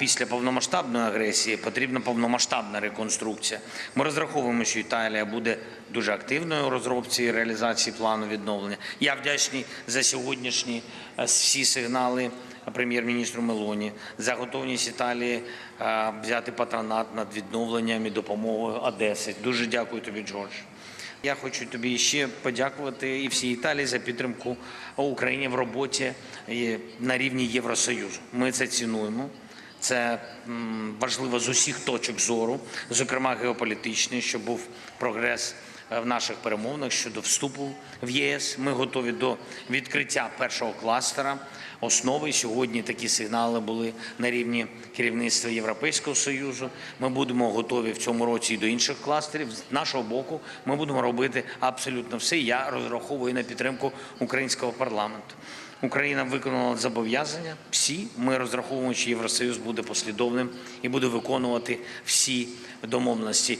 Після повномасштабної агресії потрібна повномасштабна реконструкція. Ми розраховуємо, що Італія буде дуже активною у розробці і реалізації плану відновлення. Я вдячний за сьогоднішні е, всі сигнали прем'єр-міністру Мелоні за готовність Італії е, взяти патронат над відновленням і допомогою Одеси. Дуже дякую тобі, Джордж. Я хочу тобі ще подякувати і всій Італії за підтримку Україні в роботі е, на рівні Євросоюзу. Ми це цінуємо. Це важливо з усіх точок зору, зокрема геополітичний, щоб був прогрес в наших перемовинах щодо вступу в ЄС. Ми готові до відкриття першого кластера. Основи сьогодні такі сигнали були на рівні керівництва Європейського союзу. Ми будемо готові в цьому році і до інших кластерів. З нашого боку, ми будемо робити абсолютно все. Я розраховую на підтримку українського парламенту. Україна виконала зобов'язання. Всі ми розраховуємо, що Євросоюз буде послідовним і буде виконувати всі домовленості.